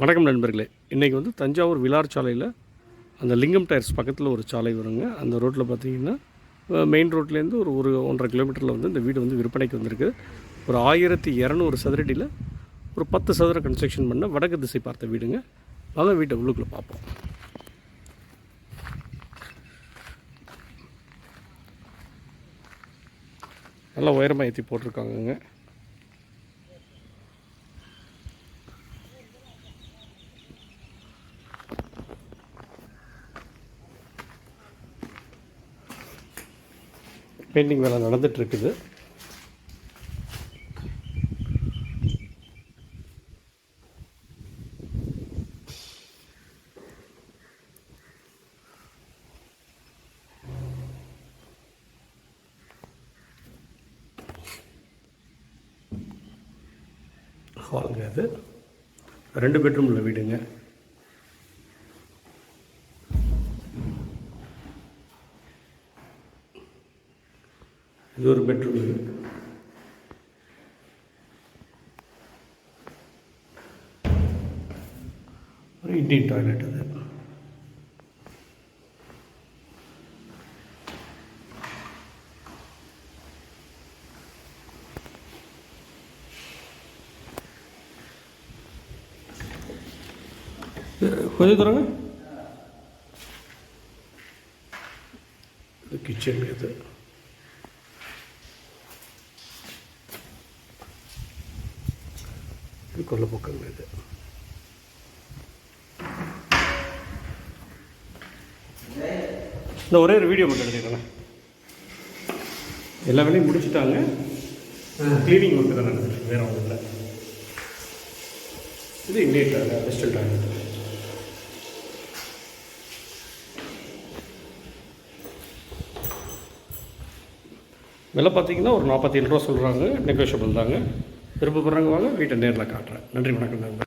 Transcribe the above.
வணக்கம் நண்பர்களே. இன்றைக்கி வந்து தஞ்சாவூர் விலார் சாலையில் அந்த லிங்கம் டயர்ஸ் பக்கத்தில் ஒரு சாலை வருங்க. அந்த ரோட்டில் பார்த்தீங்கன்னா மெயின் ரோட்லேருந்து ஒரு ஒரு ஒன்றரை கிலோமீட்டரில் வந்து இந்த வீடு வந்து விற்பனைக்கு வந்திருக்கு. ஒரு ஆயிரத்தி இரநூறு சதுரடியில் ஒரு பத்து சதுர கன்ஸ்ட்ரக்ஷன் பண்ண வடக்கு திசை பார்த்த வீடுங்க. அதான் வீட்டை உள்ளுக்குள்ளே பார்ப்போம். நல்லா உயரமாக ஏற்றி போட்டிருக்காங்கங்க. பெயிண்டிங் வேலை நடந்துகிட்ருக்குது இருக்குது ஹாலுங்க அது. ரெண்டு பெட்ரூமில் வீடுங்க. இது ஒரு பெட்ரூம் ஒரு இண்டியன் டாய்லெட் அது கொஞ்சம் தரங்க இது கிச்சன் இது இது கொல்ல இது இந்த ஒரே ஒரு வீடியோ மட்டும் எடுத்துக்கிறேன் எல்லா வேலையும் முடிச்சுட்டாங்க. க்ளீனிங் ஒர்க்கு தான் நடந்துட்டு வேறு ஒன்றும் இல்லை. இது இண்டியன் வெஸ்டர்ன் டாய்லெட் விலை பார்த்தீங்கன்னா ஒரு நாற்பத்தி ஏழு ரூபா சொல்கிறாங்க நெகோஷியபிள் தாங்க. விருப்பப்படுறவங்க வாங்க வீட்டை நேரில் காட்டுறேன். நன்றி வணக்கம். நண்பர்